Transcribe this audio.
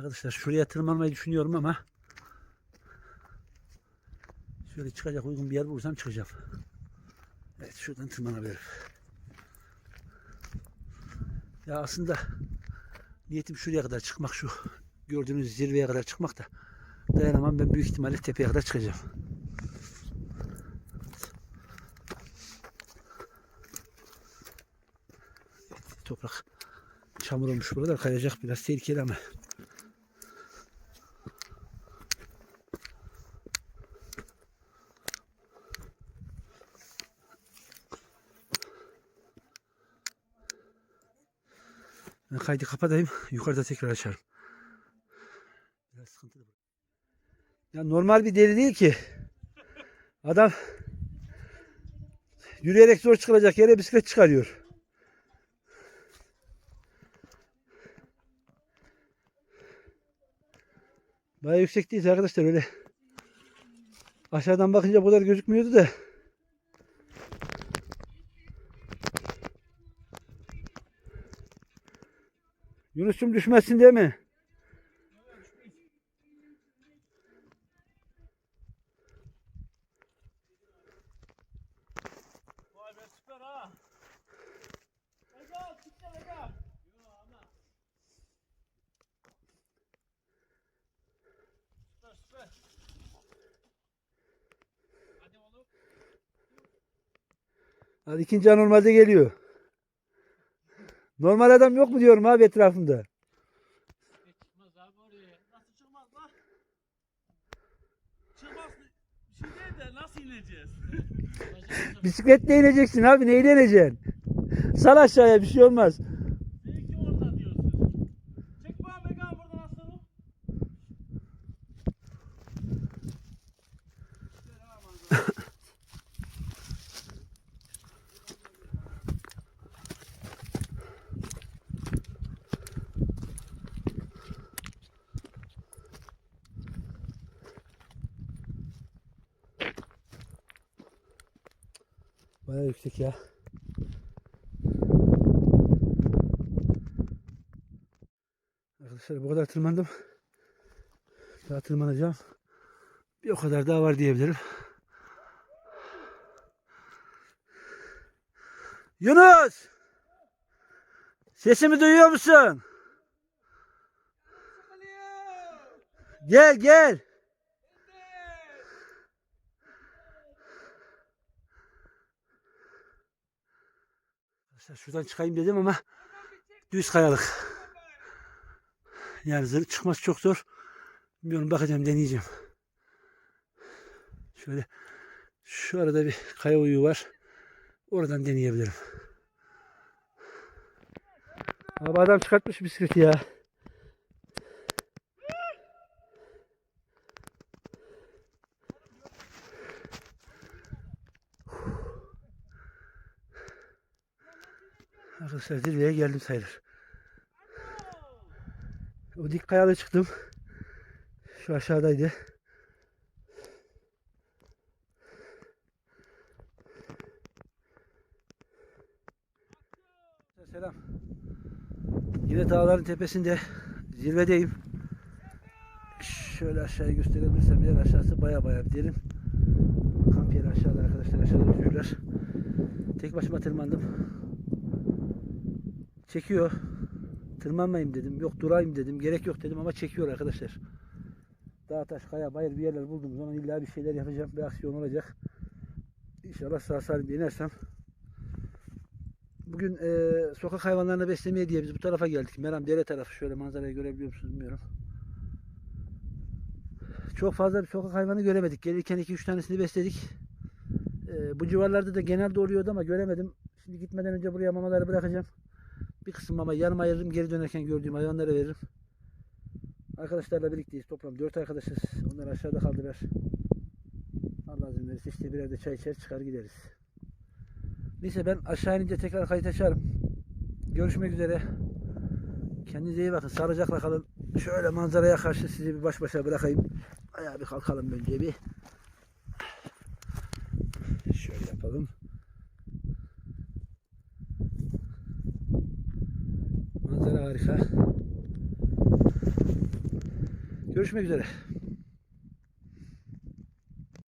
Arkadaşlar şuraya tırmanmayı düşünüyorum ama şöyle çıkacak uygun bir yer bulursam çıkacağım. Evet şuradan tırmanabilirim. Ya aslında niyetim şuraya kadar çıkmak şu gördüğünüz zirveye kadar çıkmak da dayanamam ben büyük ihtimalle tepeye kadar çıkacağım. Toprak çamur olmuş buralar kayacak biraz tehlikeli ama Kaydı kapatayım. Yukarıda tekrar açarım. Ya normal bir deli değil ki. Adam yürüyerek zor çıkılacak yere bisiklet çıkarıyor. Baya yüksek değil arkadaşlar öyle. Aşağıdan bakınca bu kadar gözükmüyordu da. Süper süper. Hadi oğlum. Hadi ikinci anormalde geliyor. Normal adam yok mu diyorum abi etrafımda. Çıkmaz abi oraya. Nasıl çıkmaz lan? Çıkmaz. Bir şey değil de nasıl ineceğiz? Bisikletle ineceksin abi neyle ineceksin? Sal aşağıya bir şey olmaz. Baya yüksek ya. Arkadaşlar bu kadar tırmandım. Daha tırmanacağım. Bir o kadar daha var diyebilirim. Yunus! Sesimi duyuyor musun? Gel gel. Arkadaşlar şuradan çıkayım dedim ama düz kayalık. Yani zırh çıkması çok zor. Bilmiyorum bakacağım deneyeceğim. Şöyle şu arada bir kaya uyu var. Oradan deneyebilirim. Abi adam çıkartmış bisikleti ya. Arkadaşlar zirveye geldim sayılır. O dik kayada çıktım. Şu aşağıdaydı. Selam. Yine dağların tepesinde zirvedeyim. Şöyle aşağıya gösterebilirsem yer aşağısı baya baya derin. Kamp yeri aşağıda arkadaşlar aşağıda yürüyorlar. Tek başıma tırmandım. Çekiyor. Tırmanmayayım dedim. Yok durayım dedim. Gerek yok dedim ama çekiyor arkadaşlar. Dağ taş kaya bayır bir yerler buldum zaman illa bir şeyler yapacağım. Bir aksiyon olacak. İnşallah sağ salim inersem. Bugün e, sokak hayvanlarını beslemeye diye biz bu tarafa geldik. Meram dere tarafı. Şöyle manzarayı görebiliyor musunuz bilmiyorum. Çok fazla bir sokak hayvanı göremedik. Gelirken 2-3 tanesini besledik. E, bu civarlarda da genelde oluyordu ama göremedim. Şimdi gitmeden önce buraya mamaları bırakacağım. Bir kısım mama yanıma ayırırım. Geri dönerken gördüğüm hayvanlara veririm. Arkadaşlarla birlikteyiz. Toplam 4 arkadaşız. Onlar aşağıda kaldılar. Allah izin verirse işte birer de çay içer çıkar gideriz. Neyse ben aşağı inince tekrar kayıt açarım. Görüşmek üzere. Kendinize iyi bakın. Sağlıcakla kalın. Şöyle manzaraya karşı sizi bir baş başa bırakayım. Ayağa bir kalkalım önce bir. Şöyle yapalım. harika. Görüşmek üzere.